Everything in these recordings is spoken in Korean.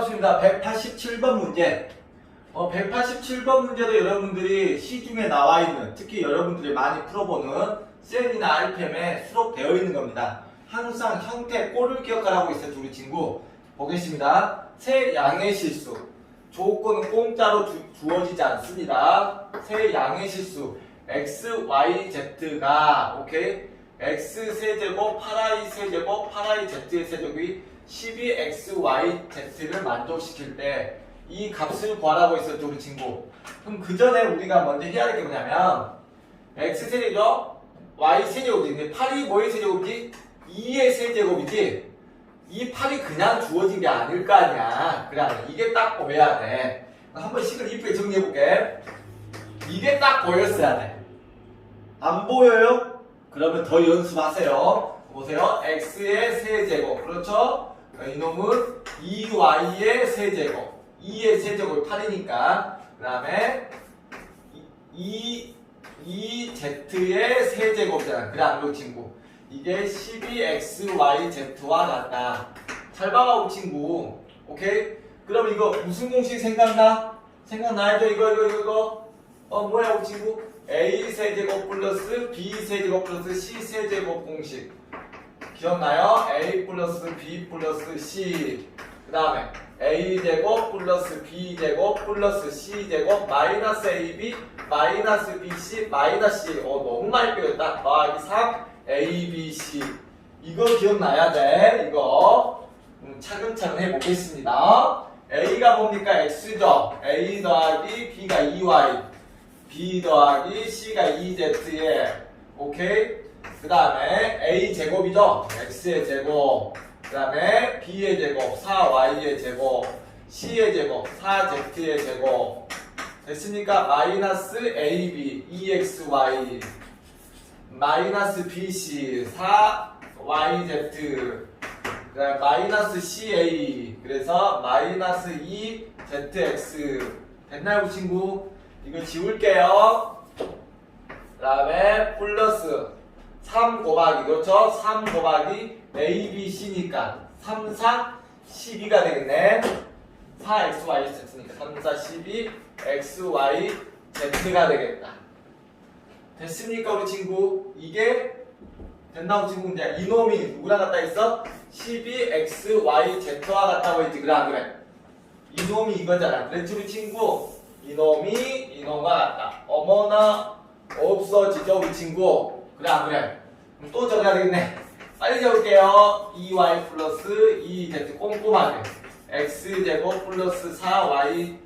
반갑습니다. 187번 문제. 어, 187번 문제도 여러분들이 시중에 나와 있는, 특히 여러분들이 많이 풀어보는 셀이나 알팸에 수록되어 있는 겁니다. 항상 형태, 꼴을 기억하라고 있어요, 우리 친구. 보겠습니다. 세 양의 실수. 조건은 공짜로 주, 주어지지 않습니다. 세 양의 실수. x, y, z가, 오케이? x 세제곱, 8i 세제곱, 8i z의 세제곱이 12xyz를 만족시킬 때 이 값을 구하라고 했었죠 우리 친구. 그럼 그 전에 우리가 먼저 해야 할게 뭐냐면 x 세제곱 y 세제곱인데 8이 뭐의 세제곱이지? 2의 세제곱이지? 이 8이 그냥 주어진 게 아닐 거 아니야. 그래 이게 딱 보여야 돼. 한번 식을 이쁘게 정리해 볼게. 이게 딱 보였어야 돼 안 보여요? 그러면 더 연습하세요. 보세요. x의 세제곱. 그렇죠? 이놈은 2y의 세제곱. 2의 세제곱이 8이니까 그 다음에 2, 2z의 세제곱이잖아. 그래 안 그렇고 친구. 이게 12xyz와 같다. 잘 봐봐 우리 친구. 오케이? 그럼 이거 무슨 공식 생각나? 생각나야죠 이거 이거 이거 이거. 어 뭐야 우리 친구? A 세제곱 플러스 b 세제곱 플러스 c 세제곱 공식 기억나요? a 플러스 b 플러스 c. 그 다음에 a제곱 플러스 b제곱 플러스 c제곱 마이너스 ab 마이너스 bc 마이너스 c. 어 너무 많이 빼렸다. 더하기 3 abc 이거 기억나야 돼 이거. 음, 차근차근 해보겠습니다. A가 뭡니까? X죠. A 더하기 b가 2y b 더하기 c가 2z에. 오케이 그 다음에 a 제곱이죠? X의 제곱. 그 다음에 b의 제곱 4y의 제곱 c의 제곱 4z의 제곱. 됐습니까? 마이너스 ab 2xy 마이너스 bc 4yz 그 다음에 마이너스 ca 그래서 마이너스 2zx 됐나요 그 친구? 이거 지울게요. 그 다음에 플러스 3 곱하기 그렇죠? 3 곱하기 A, B, C니까 3, 4, 12가 되겠네 4XY Z니까 3, 4, 12 XY Z가 되겠다 됐습니까 우리 친구? 이게 우리 친구 이제 이놈이 누구랑 같다 했어? 12XY Z와 같다고 했지 그래 안 그래? 이놈이 이거잖아 그랬지 우리 친구? 이놈이 이놈과 같다 어머나 없어지죠 우리 친구 그래 안 그래? 그럼 또 적어야 되겠네. 빨리 적을게요. 2y 플러스 2z 꼼꼼하게. x제곱 플러스 4y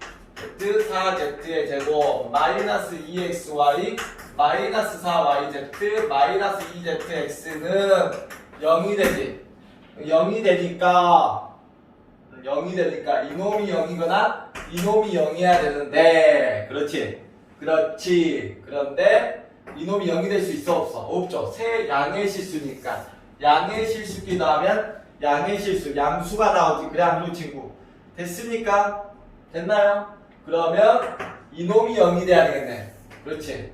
z 4z의 제곱 마이너스 2xy 마이너스 4yz 마이너스 2zx는 0이 되지. 0이 되니까 0이 되니까 이놈이 0이거나 이놈이 0이어야 되는데. 그렇지. 그렇지. 그런데 이놈이 0이 될 수 있어? 없어. 없죠. 세 양의 실수니까. 양의 실수끼 더하면 양의 실수 양수가 나오지. 그래 안 친구. 됐습니까? 됐나요? 그러면 이놈이 0이 돼야 되겠네. 그렇지?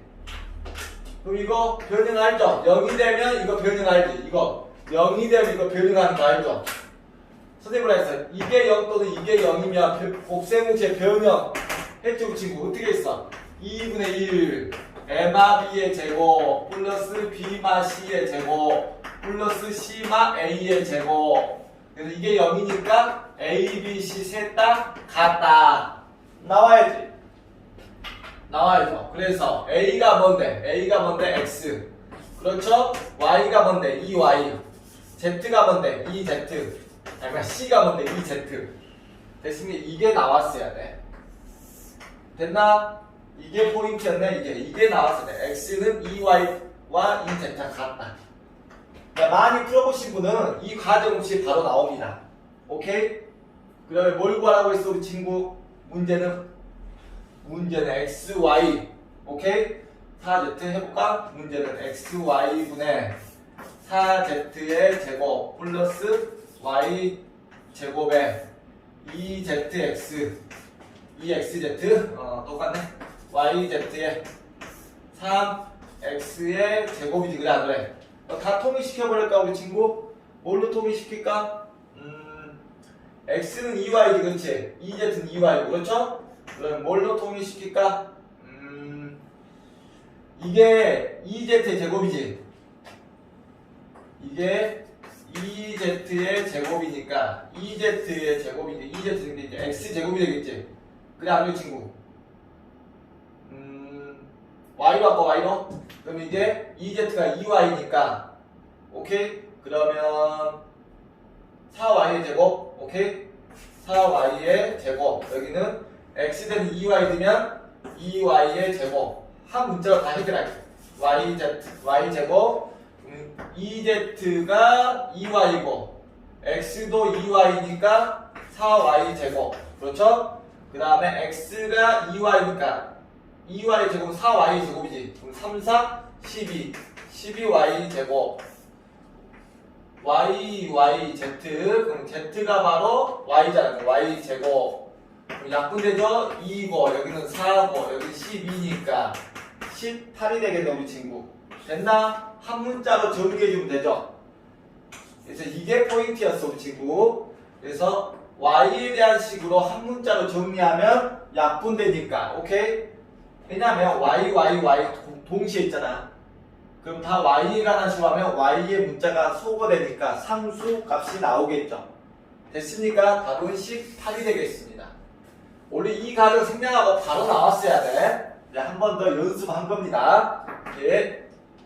그럼 이거 변형 알죠? 0이 되면 이거 변형 알지? 이거. 0이 되면 이거 변형하는 거 알죠? 선생님이라 했어요. 이게 0 또는 이게 0이면 곱셈공식의 변형. 그 친구 어떻게 했어? 2분의 1 m아b의 제곱 플러스 b마 c의 제곱 플러스 c마 a의 제곱 그래서 이게 0이니까 a, b, c 셋 다 같다 나와야지 나와야죠 그래서 a가 뭔데? a가 뭔데? x 그렇죠? y가 뭔데? 2y z가 뭔데? 2z 아니 C가 뭔데 이 Z 됐습니다 이게 나왔어야 돼 됐나? 이게 포인트였네 이게. 이게 나왔어야 돼 X는 EY와 EZ가 같다. 그러니까 많이 풀어보신 분은 이 과정 없이 바로 나옵니다. 오케이? 그러면 뭘 구하라고 했어 우리 친구? 문제는? 문제는 XY 오케이? 4Z 해볼까? 문제는 XY분의 4Z의 제곱 플러스 y 제곱에 2zx 2xz 어 똑같네 yz에 3x의 제곱이지 그래 안 그래? 어, 다 통일시켜 버릴까 우리 친구? 뭘로 통일시킬까? 음 x는 2y지 그렇지? 2z는 2y고 그렇죠? 그럼 뭘로 통일시킬까? 음 이게 2z의 제곱이지? 이게 2z의 제곱이니까 2z의 제곱인데 2z인데 이제 x 제곱이 되겠지? 그래 안녕 친구 음 y로 바꿔 y로 그럼 이제 2z가 2y니까 오케이? 그러면 4y의 제곱 오케이? 4y의 제곱. 여기는 x는 2y 되면 2y의 제곱. 한 문자로 다 해결할게 yz y 제곱. 음, 2z가 2y고 x도 2y니까 4y 제곱. 그렇죠? 그 다음에 x가 2y니까 2y 제곱은 4y 제곱이지. 그럼 3, 4, 12 12y 제곱. y, y, z 그럼 z가 바로 y잖아요. y 제곱. 그럼 약분되죠? 2고 여기는 4고 여기 12니까 18이 되겠네 우리 친구. 됐나? 한 문자로 정리해주면 되죠? 그래서 이게 포인트였어 우리 친구. 그래서 y에 대한 식으로 한 문자로 정리하면 약분되니까. 오케이? 왜냐면 y, y, y 동- 동시에 있잖아 그럼 다 y에 관한 식으로 하면 y의 문자가 소거되니까 상수 값이 나오겠죠 됐습니까? 답은 18이 되겠습니다 원래 이 과정 생략하고 바로 나왔어야 돼. 한번 더 연습한 겁니다. 예.